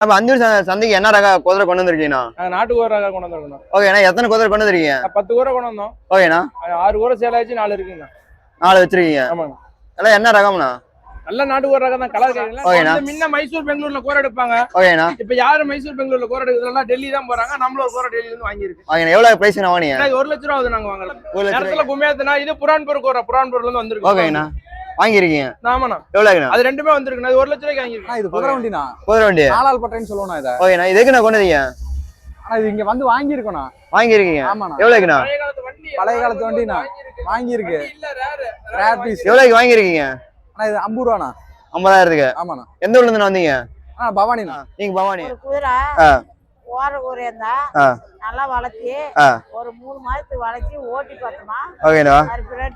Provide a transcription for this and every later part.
அஞ்சூர் ச- சந்தைக்கு என்ன ரக குதிரை கொண்டு வந்திருக்கீங்கண்ணா? நாங்கள் நாட்டுக்கு ஒரு ரகம் கொண்டு வந்திருக்கோம் ஓகேண்ணா எத்தனை குதிரை கொண்டு வந்திருக்கீங்க? பத்து கூரை கொண்டு வந்தோம். ஓகேண்ணா ஆறு கூரை சேல் ஆச்சு நாலு இருக்குங்க நாலு வச்சிருக்கீங்க. ஆமாங்க எல்லாம் என்ன ரகம்ண்ணா? நல்ல நாட்டுக்கு ஒரு ரகம் தான் கலர். கேட்கல முன்ன மைசூர் பெங்களூர்ல கூரை எடுப்பாங்க. ஓகேண்ணா இப்ப யாரு மைசூர் பெங்களூர்ல கூரை எடுக்கிறதுலாம் டெல்லி தான் போறாங்க. நம்மள ஒரு கூரை டெல்லியில இருந்து வாங்கியிருக்கு. ஓகேண்ணா எவ்வளோ ப்ரைஸ் வாங்கினீங்க? ஒரு லட்ச ரூபா நாங்க வாங்கல. ஒரு லட்சம் நேரத்துல குமியாத்துனா இது புரான்பூர் கூரை புரான்பூர்ல இருந்து வந்திருக்கு ஓகேண்ணா வாங்கியிருக்கீங்க? ஆமாண்ணா. எவ்வளோங்கண்ணா அது ரெண்டுமே வந்திருக்கு இது ஒரு லட்ச ரூபாய்க்கு வாங்கியிருக்கு ஆனா இது குதிரை வண்டினா குதிரை வண்டி. நாலாள் பட்டைன்னு சொல்லுவோம் இதை. ஓகேண்ணா இது எதுக்குண்ணா கொண்டு வந்தீங்க ஆனா இது இங்க வந்து வாங்கியிருக்கோண்ணா வாங்கியிருக்கீங்க? ஆமாண்ணா. எவ்வளோக்குண்ணா பழைய காலத்து வண்டிண்ணா. வாங்கியிருக்கு? ரேர் பீஸ் எவ்வளோக்கு வாங்கியிருக்கீங்க? ஆனா இது ஐம்பது ரூபாண்ணா. ஐம்பதாயிரத்துக்கு? ஆமாண்ணா. எந்த ஊர்ல இருந்து வந்தீங்க? ஆனா பவானிண்ணா. நீங்க பவானி. குதிரை. ஆ. ஓர குதிரையா ஆ. நல்லா வளர்த்தி. ஒரு மூணு மாசத்துக்கு வளர்ச்சி ஓட்டி பார்த்தோமா. ஓகேண்ணா.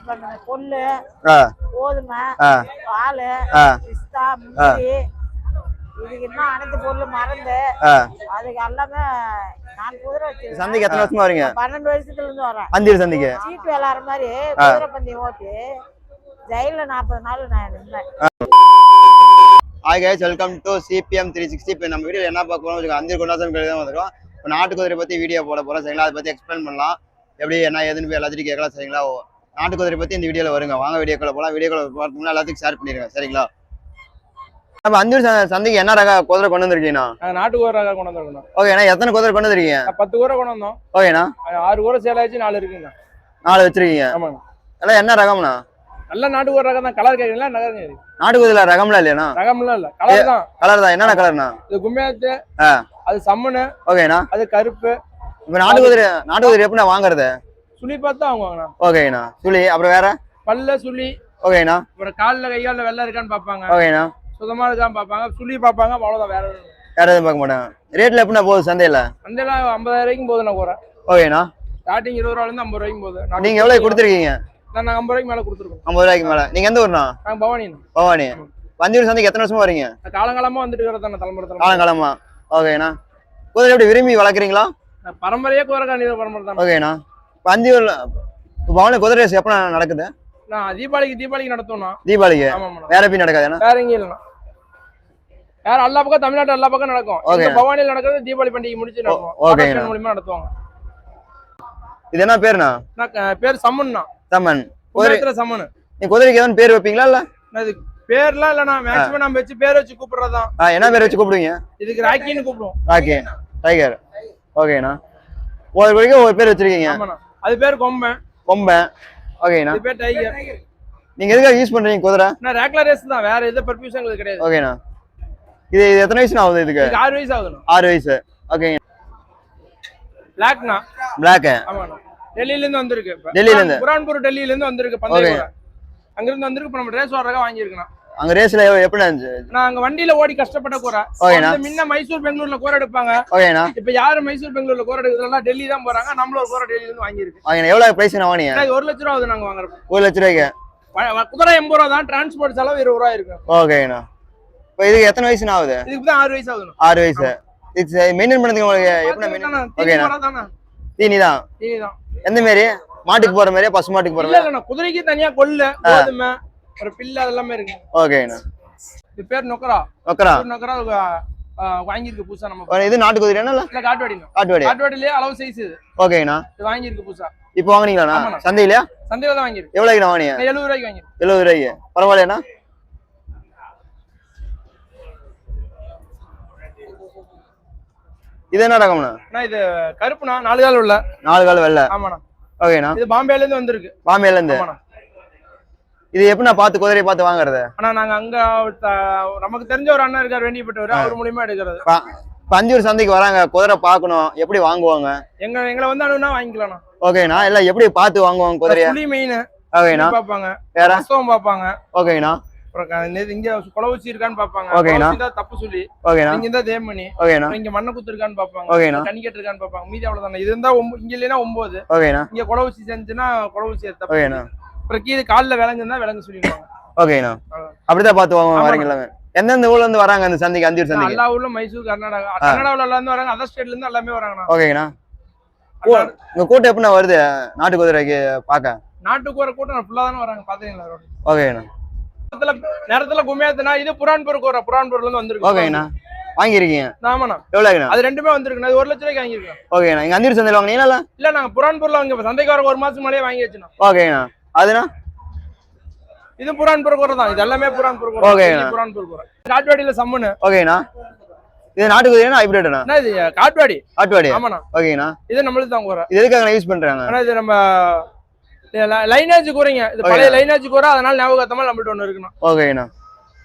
பண்ணுங்க கொள்ளு ஆ. கோதுமை பால் பிஸ்தா முந்திரி. இதுக்கு இன்னும் அனைத்து பொருளும் மறந்து அதுக்கு எல்லாமே சந்தைக்கு எத்தனை வருஷமா வரீங்க? பன்னெண்டு வருஷத்துல இருந்து வரேன். அஞ்சூர் சந்தைக்கு? சீட்டு விளாடுற மாதிரி குதிரை பந்தயம் ஓட்டி ஜெயில நாற்பது நாள் நான் இருந்தேன் hi guys welcome to CBM three sixty இப்போ நம்ம வீடியோ என்ன பார்க்க போறோம் அஞ்சு கொண்டாசம் கேள்வி தான் வந்திருக்கோம். இப்போ நாட்டு குதிரை பற்றி வீடியோ போட போகிறோம் சரிங்களா? அதை பற்றி எக்ஸ்பிளைன் பண்ணலாம். எப்படி என்ன ஏதுன்னு போய் எல்லாத்தையும் கேட்கலாம் சரிங்களா? ஓ, நாட்டு குதிரை பற்றி இந்த வீடியோவில் வருங்க. வாங்க வீடியோக்குள்ள போகலாம் வீடியோக்குள்ள போகிறதுக்கு எல்லாத்துக்கும் ஷேர் பண்ணிடுங்க சரிங்களா? நம்ம அஞ்சூர் சந்தைக்கு என்ன ரக குதிரை கொண்டு வந்திருக்கீங்கண்ணா? நாட்டுக்கு ஒரு ரகம் கொண்டு வந்திருக்கோம் ஓகேண்ணா எத்தனை குதிரை கொண்டு வந்திருக்கீங்க? பத்து கூரை கொண்டு வந்தோம். ஓகேண்ணா ஆறு கூரை சேல் ஆச்சு நாலு இருக்குங்க நாலு வச்சிருக்கீங்க. ஆமாங்க எல்லாம் என்ன ரகம்ண்ணா? நல்ல நாட்டுக்கு ஒரு ரகம் தான். கலர் கேட்கல நகர் கேட்குது நாட்டு குதிரை ரகம்லாம் இல்லையாண்ணா? ரகம்லாம் இல்ல. கலர் தான். கலர் தான். என்னென்ன கலர்ண்ணா? இது கும்மியாத்து. அது சம்மனு ஓகேண்ணா. அது கருப்பு. இப்போ நாட்டு குதிரை நாட்டு குதிரை எப்படிண்ணா வாங்குறது? சுழி பார்த்து தான் வாங்குவாங்கண்ணா. ஓகேண்ணா. சுழி அப்புறம் வேற? பல்ல சுழி. ஓகேண்ணா. அப்புறம் காலில் கையால வெள்ளை இருக்கான்னு பார்ப்பாங்க. ஓகேண்ணா. சுத்தமா இருக்கான்னு பார்ப்பாங்க. சுழி பார்ப்பாங்க. அவ்வளோதான் வேற. வேற எதுவும் பார்க்க மாட்டாங்க. ரேட்ல எப்படிண்ணா போகுது சந்தையில? அந்தெல்லாம் ஐம்பதாயிரம் வரைக்கும் போகுது நான் கூரை ஓகேண்ணா. ஸ்டார்டிங் இருபது ரூபாலேருந்து ஐம்பது ரூபாய்க்கும் போகுது. நாட்டுக்கு நீங்க எவ்வளவு கொடுத்துருக்கீங்க? நான் ஐம்பது ரூபாய்க்கு மேலே கொடுத்துருக்கோம் ஐம்பது ரூபாய்க்கு மேல. நீங்க எந்த ஊர்ண்ணா? நாங்கள் பவானி பவானி. பஞ்சூர் சந்தைக்கு எத்தனை வருஷமா வரீங்க? காலங்காலமா வந்துட்டு இருக்கிறது தானே தலைமுறை காலங்காலமா. ஓகேண்ணா. குதிரை எப்படி விரும்பி வளர்க்குறீங்களா? பரம்பரையே காணித பரம்பரை தான். ஓகேண்ணா. இப்போ பவானி குதிரை ரேஸ் எப்போ நடக்குது? நான் தீபாவளிக்கு தீபாவளிக்கு நடத்தோம்னா தீபாவளிக்கு? வேற எப்படி நடக்காதுண்ணா? வேற எங்கேயும் இல்லைண்ணா. வேற எல்லா பக்கம் தமிழ்நாட்டு எல்லா பக்கம் நடக்கும். இந்த பவானியில் நடக்கிறது தீபாவளி பண்டிகை முடிச்சு நடக்கும். மூலியமா நடத்துவாங்க. இது என்ன பேருண்ணா? பேர் சம்மன்னா சம்மன் குதிரை சம்மனு நீ குதிரைக்கு எதுவும் பேர் வைப்பீங்களா இல்ல? பேர்லாம் இல்லைண்ணா மேக்ஸிமம் நம்ம வச்சு பேர் வச்சு கூப்பிடுறதுதான் ஆ, என்ன பேர் வச்சு கூப்பிடுவீங்க? இதுக்கு ராக்கின்னு கூப்பிடுவோம். ராக்கி. டைகர் ஓகேண்ணா ஒவ்வொரு குதிரைக்கும் ஒவ்வொரு பேர் வச்சிருக்கீங்க. அது பேர் கொம்பன் கொம்பன் ஓகேண்ணா இது பேர் டைகர் நீங்க எதுக்காக யூஸ் பண்றீங்க குதிரை? நான் ரேக்லர் ரேஸ் தான் வேற எந்த பர்பியூஷன் எங்களுக்கு கிடையாது. ஓகேண்ணா இது எத்தனை வயசுண்ணா ஆகுது இதுக்கு? ஆறு வயசு ஆகுதுண்ணா. ஆறு வயசு. ஓகேங்க பிளாக்னா பிளாக்கு ஆமாண்ணா. டெல்லியில இருந்து வந்திருக்கு. டெல்லியில இருந்து? புரான்பூர் டெல்லியில இருந்து வந்திருக்கு. பந்தயம் அங்க இருந்து வந்திருக்கு இப்ப நம்ம ரேஸ் வர்றதாக வாங்கியிருக்கணும் அங்க ரேஸ்ல எப்படி இருந்துச்சு நான் அங்க வண்டியில ஓடி கஷ்டப்பட்ட கூரை முன்ன மைசூர் பெங்களூர்ல கூரை எடுப்பாங்க. ஓகேண்ணா. இப்ப யாரு மைசூர் பெங்களூர்ல கூரை எடுக்கிறதுலாம் டெல்லி தான் போறாங்க. நம்மள ஒரு கூரை டெல்லியில இருந்து வாங்கியிருக்கு எவ்வளவு பிரைஸ் வாங்கினீங்க? ஏன்னா இது ஒரு லட்ச ரூபா நாங்க வாங்குறப்ப. ஒரு லட்ச ரூபாய்க்கு? குதிரை எண்பது ரூபா தான் டிரான்ஸ்போர்ட் செலவு இருபது ரூபா இருக்கு. ஓகேண்ணா. இப்போ இதுக்கு எத்தனை வயசுண்ணா ஆகுது? இதுக்கு தான் ஆறு வயசு ஆகுது ஆறு வயசு. இது மெயின்டைன் பண்ணதுக்கு உங்களுக்கு எப்படி மெயின்டைன் ஓகேண்ணா. தீனி தான் தீனி தான் எந்த மாரி? மாட்டுக்கு போற மாதிரியா பசு மாட்டுக்கு போற மாதிரி குதிரைக்கு தனியா கொள்ளு கோதுமை ஒரு பில்லு அதெல்லாமே இருக்கு. ஓகேண்ணா இது பேர் நொக்கரா. நொக்கரா? ஆ, வாங்கியிருக்கு புதுசா நம்ம இது நாட்டு குதிரைனா இல்ல? காட்டுவாடி காட்டுவாடி காட்டுவாடிலேயே அளவு சைஸ் இது. ஓகேண்ணா இது வாங்கியிருக்கு புதுசா. இப்போ வாங்குனீங்களாண்ணா? ஆமாண்ணா. சந்தையிலயா? சந்தையில தான் வாங்கியிருக்கு எவ்வளோக்குண்ணா வாங்கினீங்க? எழுபது ரூபாய்க்கு வாங்கியிருக்கேன். எழுபது ரூபாய்க்கு. பரவாயில்லையாண்ணா இது என்ன ரகம்ண்ணா? நான் இது கருப்புண்ணா நாலு கால் உள்ள நாலு கால் வெள்ளை. ஆமாண்ணா. ஓகேண்ணா. இது பாம்பேல இருந்து வந்திருக்கு. பாம்பேல இருந்து இது எப்படிண்ணா பார்த்து குதிரையை பார்த்து வாங்குறது? ஆனா நாங்க அங்க நமக்கு தெரிஞ்ச ஒரு அண்ணன் இருக்கார் வேண்டியப்பட்டவர். அவர் மூலியமா எடுக்கிறது. பஞ்சூர் சந்தைக்கு வராங்க குதிரை பார்க்கணும் எப்படி வாங்குவாங்க? எங்க எங்களை வந்து அனுப்புனா வாங்கிக்கலாம்ண்ணா. ஓகேண்ணா இல்ல எப்படி பார்த்து வாங்குவாங்க குதிரைய? புலி மெயின் ஓகேண்ணா. பார்ப்பாங்க. வேற? ரசம் பார்ப்பாங்க. ஓகேண்ணா. இங்க குளவூசி இருக்கான்னு பார்ப்பாங்க. ஓகேண்ணா. தப்பு சொல்லி ஓகேண்ணா இங்க இருந்தா தேமணி. ஓகேண்ணா இங்க மண்ணை குத்து இருக்கான்னு பார்ப்பாங்க. ஓகேண்ணா. கனிக்கட்டு இருக்கான்னு மீதி அவ்வளவுதானே. இது இருந்தா இங்க இல்லைன்னா ஒன்பது ஓகேண்ணா இங்க குளவூசி செஞ்சுன்னா குளவூசி தப்பு ஓகேண்ணா அப்புறம் கீழே காலில் விளங்குன்னா விளங்கு சொல்லிடுவாங்க. ஓகேண்ணா. அப்படிதான் பார்த்து. வரீங்க எல்லாமே. எந்தெந்த ஊர்ல இருந்து வராங்க அந்த சந்தைக்கு அஞ்சூர் சந்தைக்கு? எல்லா ஊர்ல மைசூர் கர்நாடகா. கர்நாடகால இருந்து வராங்க. அதர் ஸ்டேட்ல இருந்து எல்லாமே வராங்கண்ணா. ஓகேண்ணா உங்க கூட்டம் எப்படிண்ணா வருது? நாட்டு குதிரைக்கு பார்க்க? நாட்டுக்கு வர கூட்டம் ஃபுல்லா தானே வராங்க. பாத்தீங்களா ஓகேண்ணா நேரத்துல நேரத்துல குமியாத்துனா இது புரான்பூர் கூற புரான்பூர்ல இருந்து வந்திருக்கு ஓகேண்ணா வாங்கியிருக்கீங்க. ஆமாண்ணா. எவ்வளோங்கண்ணா அது ரெண்டுமே வந்திருக்குண்ணா. அது ஒரு லட்ச ரூபாய்க்கு வாங்கியிருக்கேன் ஓகேண்ணா இங்கே அந்திரி சந்தையில் வாங்கினீங்களா இல்ல? நாங்க புரான்பூர்ல வாங்க சந்தைக்கு வர ஒரு மாசம் மேலேயே வாங்கி வச்சுனோம். ஓகேண்ணா அதுண்ணா? இது புரான்பூர் கூரை தான். இது எல்லாமே புரான்பூர் கூரை. ஓகேண்ணா. புரான்பூர் கூரை. காட்வாடியில சம்முன்னு. ஓகேண்ணா இது நாட்டு குதிரைனா ஹைப்ரிட்ண்ணா என்ன இது காட்வாடி ஆட்டுவாடி ஆமாண்ணா. ஓகேண்ணா இது நம்மளுக்கு தான் கூரை. இது எதுக்காக யூஸ் பண்றாங்க? ஆனா இது நம்ம லைனேஜ் கூரைங்க இது பழைய லைனேஜ் கூரை அதனால ஞாபகத்தமா நம்மள்ட்ட ஒண்ணு இருக்குண்ணா. ஓகேண்ணா.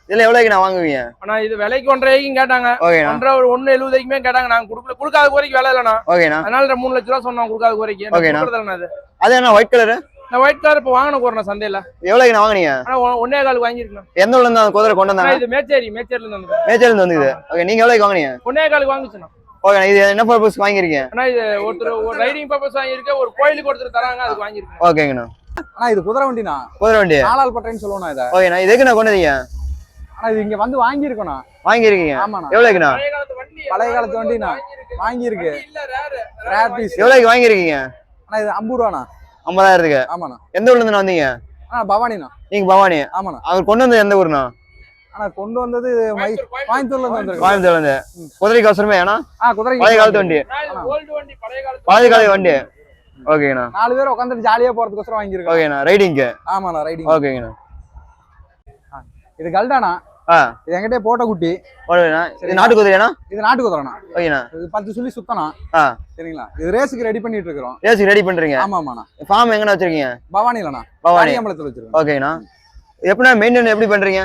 இதுல எவ்வளோக்குண்ணா வாங்குவீங்க? ஆனா இது விலைக்கு ஒன்றரைக்கும் கேட்டாங்க. ஒன்றரை ஒரு ஒண்ணு எழுபதுக்குமே கேட்டாங்க. நாங்க கொடுக்கல. கொடுக்காத குறைக்கு விலை இல்லைண்ணா. ஓகேண்ணா. அதனால மூணு லட்ச ரூபா சொன்னோம் கொடுக்காத குறைக்கு. ஓகேண்ணா. அது. அது என்ன ஒயிட் கலரு நான் ஒயிட் கார் இப்போ வாங்கின கூறேன் சந்தையில. எவ்வளோக்குண்ணா வாங்குனீங்க? ஆனா ஒ- ஒன்னே காலுக்கு வாங்கியிருக்கேன் எந்த ஊர்ல இருந்து அந்த குதிரை கொண்டு வந்தாங்க? இது மேச்சேரி மேச்சேரில இருந்து வந்தது. மேச்சேரில இருந்து வந்துக்குது ஓகே நீங்க எவ்வளோக்கு வாங்குனீங்க? ஒன்னே காலுக்கு வாங்கிச்சுண்ணா. ஓகே இது என்ன பர்பஸ் வாங்கியிருக்கீங்க ஆனா இது ஒருத்தர் ஒரு ரைடிங் பர்பஸ் வாங்கியிருக்கேன் ஒரு கோயிலுக்கு ஒருத்தர் தராங்க அதுக்கு வாங்கியிருக்கேன். ஓகேங்கண்ணா ஆனா இது குதிரை வண்டிண்ணா? குதிரை வண்டி. நாலாள் பட்டைன்னு சொல்லுவோம் இதை. ஓகேண்ணா இது எதுக்குண்ணா கொண்டு வந்தீங்க ஆனா இது இங்க வந்து வாங்கியிருக்கோண்ணா வாங்கியிருக்கீங்க. ஆமாண்ணா. எவ்வளோக்குண்ணா பழைய காலத்து வண்டி பழைய காலத்து வண்டிண்ணா. வாங்கியிருக்கு? ரேர் பீஸ் எவ்வளோக்கு வாங்கியிருக்கீங்க? ஆனா இது ஐம்பது ரூபாண்ணா. ஐம்பதாயிரத்துக்கு. ஆமாண்ணா. எந்த ஊர்ல இருந்து வந்தீங்க? ஆனா பவானிண்ணா. நீங்க பவானி? ஆமாண்ணா. அவர் கொண்டு வந்தது எந்த ஊர்ண்ணா? ஆனா கொண்டு வந்தது மை கோயம்புத்தூர்ல இருந்து வந்திருக்கு. கோயம்புத்தூர்ல இருந்து. குதிரைக்கு அவசரமே ஏன்னா? ஆ குதிரை பழைய காலத்து வண்டி. பழைய கால வண்டி. ஓகேண்ணா நாலு பேர் உட்காந்துட்டு ஜாலியா போறதுக்கோசரம் வாங்கியிருக்கோம் ஓகேண்ணா ரைடிங்க்கு ஆமாண்ணா ரைடிங் ஓகேங்கண்ணா. இது கல்டாண்ணா. ஆ. இது என்கிட்ட போட்ட குட்டி. இது நாட்டு குதிரைண்ணா இது நாட்டு குதிரைண்ணா. ஓகேண்ணா இது பத்து சொல்லி சுத்தனா சரிங்களா? இது ரேஸுக்கு ரெடி பண்ணிட்டு இருக்கிறோம் ஏசி ரெடி பண்றீங்க? ஆமா ஆமாண்ணா ஃபார்ம் எங்கண்ணா வச்சிருக்கீங்க? பவானிலண்ணா. பவானி. காணியம்பலத்தில் வச்சிருக்கோம். ஓகேண்ணா எப்படிண்ணா மெயின்டைன் எப்படி பண்றீங்க?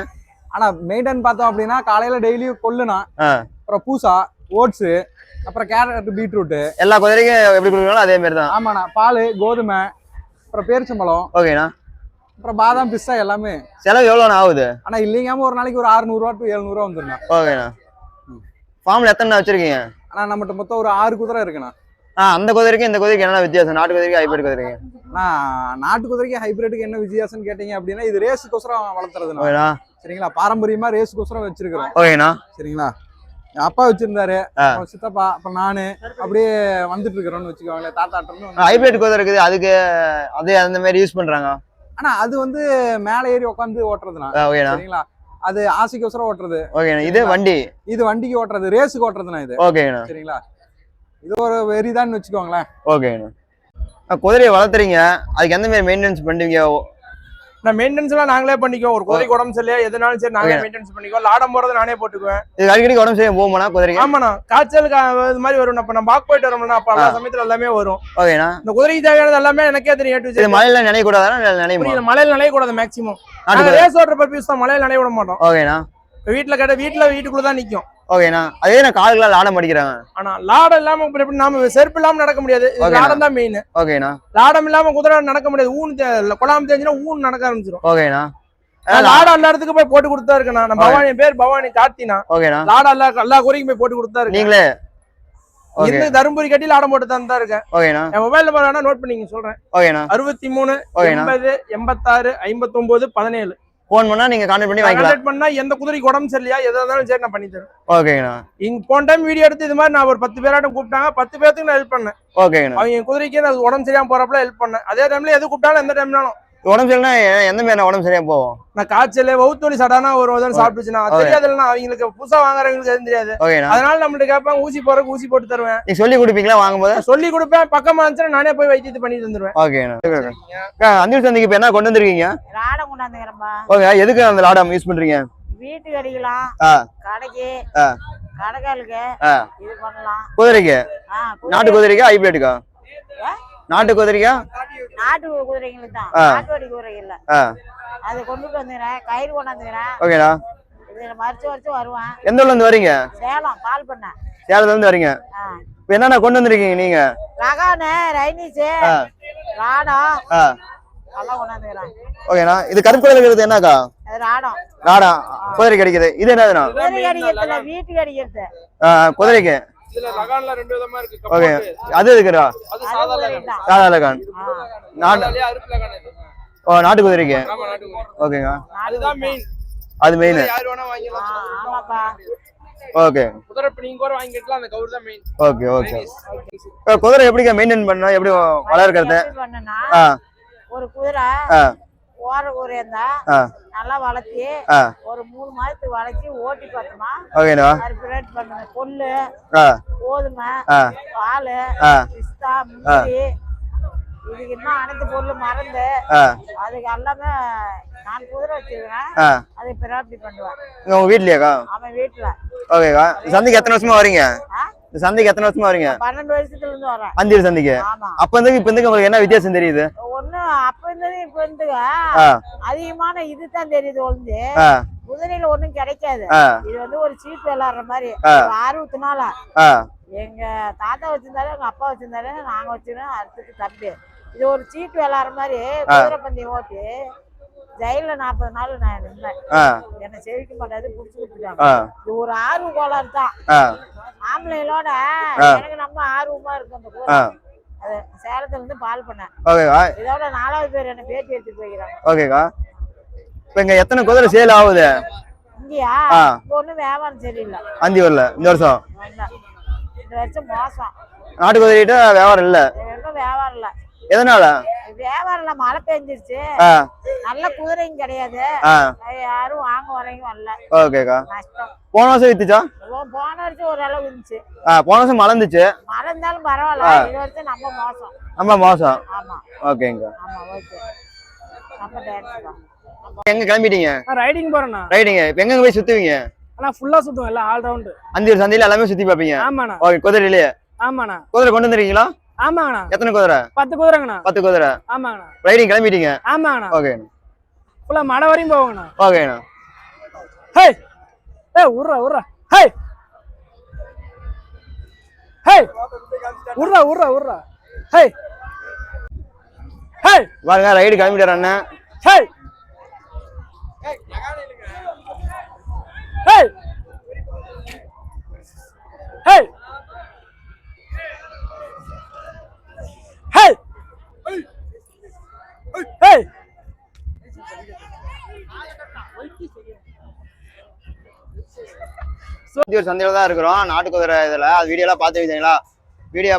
ஆனா மெயின்டைன் பார்த்தோம் அப்படின்னா காலையில டெய்லியும் கொல்லுனா அப்புறம் பூசா ஓட்ஸ் அப்புறம் கேரட் பீட்ரூட் எல்லா குதிரைக்கும் எப்படி கொடுக்குறாங்களோ அதே மாதிரி தான் ஆமாண்ணா பால் கோதுமை அப்புறம் பேரிச்சம்பழம் ஓகேண்ணா. அப்புறம் பாதாம் பிஸ்தா எல்லாமே. செலவு எவ்வளோண்ணா ஆகுது? ஆனா இல்லைங்காம ஒரு நாளைக்கு ஒரு 600 ரூபா டு எழுநூறுவா வந்துருண்ணா. ஓகேண்ணா. ஃபார்ம்ல எத்தனை வச்சிருக்கீங்க? ஆனா நம்மகிட்ட மொத்தம் ஒரு ஆறு குதிரை இருக்குண்ணா. ஆ அந்த குதிரைக்கும் இந்த குதிரைக்கு என்ன வித்தியாசம்? நாட்டு குதிரைக்கு ஹைபிரிட் குதிரைக்கு நான் நாட்டு குதிரைக்கு ஹைபிரிட்டுக்கு என்ன வித்தியாசம்னு கேட்டீங்க அப்படின்னா இது ரேஸுக்கோசரம் வளர்த்துறதுண்ணா. சரிங்களா? பாரம்பரியமா ரேஸுக்கோசரம் வச்சிருக்கிறோம். ஓகேண்ணா. சரிங்களா? அப்பா வச்சிருந்தாரு. சித்தப்பா அப்புறம் நானு. அப்படியே வந்துட்டு இருக்கிறோம்னு வச்சுக்கோங்களேன். தாத்தாட்டம் ஹைபிரிட் குதிரை இருக்குது அதுக்கு அதே அந்த மாதிரி யூஸ் பண்றாங்க. ஆனா அது வந்து மேலே ஏறி உட்காந்து ஓகேண்ணா. சரிங்களா? அது ஆசைக்கோசரம் ஓட்டுறது. ஓகேண்ணா. இது வண்டி. இது வண்டிக்கு ஓட்டுறது. ரேஸுக்கு ஓட்டுறதுண்ணா இது. ஓகேண்ணா சரிங்களா? இது ஒரு வெறிதான்னு வச்சுக்கோங்களேன். ஓகேண்ணா குதிரையை வளர்த்துறீங்க. அதுக்கு எந்த மாதிரி மெயின்டெனன்ஸ் பண்ணுவீங்க? நான் மெயின்டெனன்ஸ் எல்லாம் நாங்களே பண்ணிக்குவோம். ஒரு குதிரைக்கு உடம்பு சரியா எதுனாலும் சரி நாங்களே Okay. மெயின்டெனன்ஸ் பண்ணிக்குவோம். லாடம் போறது நானே போட்டுக்குவேன். இது அடிக்கடி உடம்பு சரியா போகுமாண்ணா குதிரைக்கு. ஆமாண்ணா. காய்ச்சல் இது மாதிரி வரும் அப்ப நம்ம வாக் போயிட்டு வரோம்னா அப்ப எல்லா. சமயத்துல எல்லாமே வரும். ஓகேண்ணா. இந்த குதிரைக்கு தேவையானது எல்லாமே எனக்கே தெரியும். இது மழையில நினைக்க கூடாதா நினையுமா? புரியுது. மலையில நனைய கூடாது மேக்ஸிமம் குதிரை ரேஸ் ஓட்டுற பர்பியூஸ் தான். மலையில நனைய விட மாட்டோம். ஓகேண்ணா. வீட்டுல கேட்ட வீட்டுல வீட்டுக்குள்ள தான் நிக்கும். ஓகேண்ணா அதே நான் கால்களால் ஆட மாட்டேங்கிறாங்க ஆனா லாடம் இல்லாம இப்ப எப்படி நாம செருப்பு இல்லாம நடக்க முடியாது. லாடம் தான் மெயின் ஓகேண்ணா லாடம் இல்லாம குதிரை நடக்க முடியாது. ஊன் குழாம் தெரிஞ்சுன்னா ஊன் நடக்க ஆரம்பிச்சிடும் ஓகேண்ணா லாடம் எல்லா இடத்துக்கும் போய் போட்டு கொடுத்தா Okay. பவானி பேர் பவானி கார்த்தினா ஓகேண்ணா லாடம் எல்லா எல்லா குறைக்கும் போய் போட்டு கொடுத்தா இருக்கேன். நீங்களே. இருந்து தருமபுரி கட்டி லாடம் போட்டு தான் இருக்கேன். ஓகேண்ணா என் மொபைல் நம்பர் வேணா நோட் பண்ணிங்க சொல்றேன். ஓகேண்ணா அறுபத்தி மூணு எண்பது எண்பத்தாறு ஐம்பத்தொன்பது பதினேழு. ஃபோன் பண்ணா நீங்க கான்டாக்ட் பண்ணி வாங்கிக்கலாம். பண்ணா எந்த குதிரைக்கு உடம்பு சரியில்லையா எதா இருந்தாலும் சரி நான் பண்ணி தரேன். ஓகேங்கண்ணா இங்க போன டைம் வீடியோ எடுத்து இது மாதிரி நான் ஒரு பத்து பேராட்டம் கூப்பிட்டாங்க பத்து பேருக்கு நான் ஹெல்ப் பண்ணேன். ஓகேங்கண்ணா அவங்க குதிரைக்கு நான் உடம்பு சரியாம போறப்பல ஹெல்ப் பண்ணேன். அதே டைம்ல எது கூப்பிட்டாலும் எந்த டைம்னாலும் உடம்பு சரியில்லைனா எ- எந்த மாதிரி உடம்பு சரியா போகும்? நான் காய்ச்சல் வவுத்தொலி சடானா ஒரு உதவி சாப்பிட்டுச்சுன்னா அது Okay. தெரியாது இல்லைன்னா அவங்களுக்கு புதுசா வாங்குறவங்களுக்கு எதுவும் தெரியாது. அதனால நம்மள்ட்ட கேட்பாங்க ஊசி போறதுக்கு ஊசி போட்டு தருவேன். நீங்க சொல்லி கொடுப்பீங்களா வாங்கும்போது? சொல்லி கொடுப்பேன் பக்கமா இருந்துச்சுன்னா நானே போய் வைத்தியத்தை பண்ணி தந்துருவேன் ஓகேண்ணா அஞ்சல் சந்தைக்கு இப்போ என்ன கொண்டு வந்திருக்கீங்க? லாடம் கொண்டாந்துக்கிறேன்பா ஓகே எதுக்கு அந்த லாடம் யூஸ் பண்றீங்க? வீட்டுக்கு அடிக்கலாம். கடைக்கு ஆ. கடைக்காலுக்கு ஆ. இது பண்ணலாம். குதிரைக்கு? நாட்டு குதிரை- குதிரைக்கா ஹைபிரிட்டுக்கா? நாட்டு குதிரைக்கா? நாட்டு குதிரைங்களுக்கு தான். நாட்டுவடி குதிரைக்கு இல்ல அது கொண்டுட்டு வந்துக்கிறேன் கயிறு கொண்டாந்துக்கிறேன். ஓகேண்ணா இதுல மறைச்சு மறைச்சு வருவேன். எந்த ஊர்ல இருந்து வரீங்க? சேலம் பால் பண்ண சேலத்துல இருந்து வரீங்க. இப்போ என்னென்ன கொண்டு வந்திருக்கீங்க நீங்க? ரகானு ரைனிஸு ராடம். எல்லாம் கொண்டாந்துக்கிறேன். ஓகேண்ணா. இது கருப்பு கலர் இருக்கிறது என்னக்கா? அது ராடம். நாடா குதிரை கிடைக்குது. இது என்னதுண்ணா? குதிரைக்கு அடிக்கிறதுல வீட்டுக்கு அடிக்கிறது குதிரைக்கு. இதுல லகான்ல ரெண்டு விதமா இருக்கு. ஓகே. அது அது சாதா குதிரை லகான். ஓ நாட்டு குதிரைக்கு? ஆமா நாட்டு குதிரை. ஓகேங்க. அது மெயின் யாரு வேணா ஆ, வாங்கிடலாம் ஆமாப்பா. ஓகே. குதிரை நீங்க கூட வாங்கிக்கலாம் அந்த கவுர் தான் மெயின் ஓகே ஓகே. குதிரை எப்படிங்க மெயின்டைன் பண்ணணும்? எப்படி வளர்க்கறது? ஒரு குதிரை ஆ. போற ஊரே இருந்தா. நல்லா வளர்த்தி. ஒரு மூணு மாதத்துக்கு வளர்ச்சி ஓட்டி பார்த்தோமா. ஓகேண்ணா அது ரேட் பண்ணுங்க கொள்ளு கோதுமை பால் பிஸ்தா முந்திரி. இதுக்கு இன்னும் அனைத்து பொருள் மறந்து அதுக்கு எல்லாமே நான் குதிரை வச்சிருக்கிறேன். ஆ. அதை பிராப்தி பண்ணுவேன். உங்க வீட்லயாக்கா? அவன் வீட்டுல ஓகேக்கா. சந்தைக்கு எத்தனை வருஷமா வரீங்க? இந்த சந்தைக்கு எத்தனை வருஷமா வரீங்க? பன்னெண்டு வருஷத்துல இருந்து வரேன். அந்தியூர் சந்தைக்கு? அப்ப இருந்து இப்ப இருந்து உங்களுக்கு என்ன வித்தியாசம் தெரியுது? ஒண்ணு அப்ப இருந்தது இப்ப இருந்துங்க ஆ. அதிகமான இதுதான் தெரியுது ஒழுந்து குதிரையில ஒண்ணும் கிடைக்காது. இது வந்து ஒரு சீட் விளையாடுற மாதிரி. ஆ. ஒரு ஆர்வத்தினால. ஆ. எங்க தாத்தா வச்சிருந்தாரு எங்க அப்பா வச்சிருந்தாரு நாங்க வச்சிருந்தோம் அடுத்தது தம்பி. இது ஒரு சீட் விளையாடுற மாதிரி குதிரை பந்தயம் ஓட்டி ஜெயில நாற்பது நாள் நான் இருந்தேன். என்னை செவிக்க மாட்டாது புடிச்சு கொடுத்துட்டாங்க ஆ. இது ஒரு ஆர்வ கோளாறு தான் ஆம்பளைங்களோட. எனக்கு நம்ம ஆர்வமா இருக்கு அந்த குதிரை அது சேலத்துல இருந்து பால் பண்ணேன். இதோட நாலாவது பேர் என்ன பேட்டி எடுத்துட்டு போய்க்கிறாங்க. ஓகேக்கா. இப்ப இங்க எத்தனை குதிரை சேல் ஆகுது? இங்கயா? ஒண்ணும் வியாபாரம் சரியில்லை. அந்தியூர்ல இந்த வருஷம். இந்த வருஷம் மோசம். நாட்டு குதிரைகிட்ட வியாபாரம் இல்ல? வியாபாரம் இல்ல. எதனால? வியாபாரம் மழை பெஞ்சிருச்சு. நல்ல குதிரையும் கிடையாது. யாரும் வாங்க வரையும் வரல. ஓகேக்கா போன வருஷம் வித்துச்சா? போன வருஷம் ஓரளவு இருந்துச்சு ஆ போன வருஷம் மலர்ந்துச்சு மழை இருந்தாலும் பரவாயில்ல. இது வருஷம் நம்ம மோசம். ரொம்ப மோசம். ஆமா. ஓகேங்க ஆமா ஓகே. நம்ம எங்க கிளம்பிட்டீங்க? ரைடிங் போறேண்ணா. ரைடுங்க. இப்ப எங்க போய் சுத்துவீங்க? ஆனா ஃபுல்லா சுத்துவோம் எல்லாம் ஆல் ரவுண்டு அந்தியூர் சந்தையில எல்லாமே சுத்தி பாப்பீங்க ஆமாண்ணா. ஓகே குதிரையிலேயே. ஆமாண்ணா. குதிரை கொண்டு வந்துருக்கீங்களா? ஆமாங்கண்ணா. எத்தனை குதிரை? பத்து குதிரைங்கண்ணா. பத்து குதிரை. ஆமாங்கண்ணா. ரைடிங் கிளம்பிட்டீங்க? ஆமாங்கண்ணா. ஓகே ஃபுல்லா மடை வரையும் போவாங்கண்ணா. ஓகேண்ணா. ஹே ஏ உர்றா உர்றா. ஹே ஹே உர்றா உர்றா உர்றா. ஹே ஹே பாருங்க ரைடு கிளம்பிட்டார் அண்ணன் ஹே ஹே ஹே ஹே அந்தியூர் சந்தையில் தான் இருக்கிறோம். நாட்டு குதிரை இதில். அது வீடியோலாம் பார்த்து வைத்தீங்களா? வீடியோ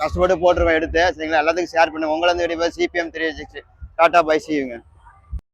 கஷ்டப்பட்டு போட்டிருக்கோம் எடுத்து. சரிங்களா? எல்லாத்துக்கும் ஷேர் பண்ணுங்கள் உங்களை இந்த video CBM three six tata bye சிவிங்க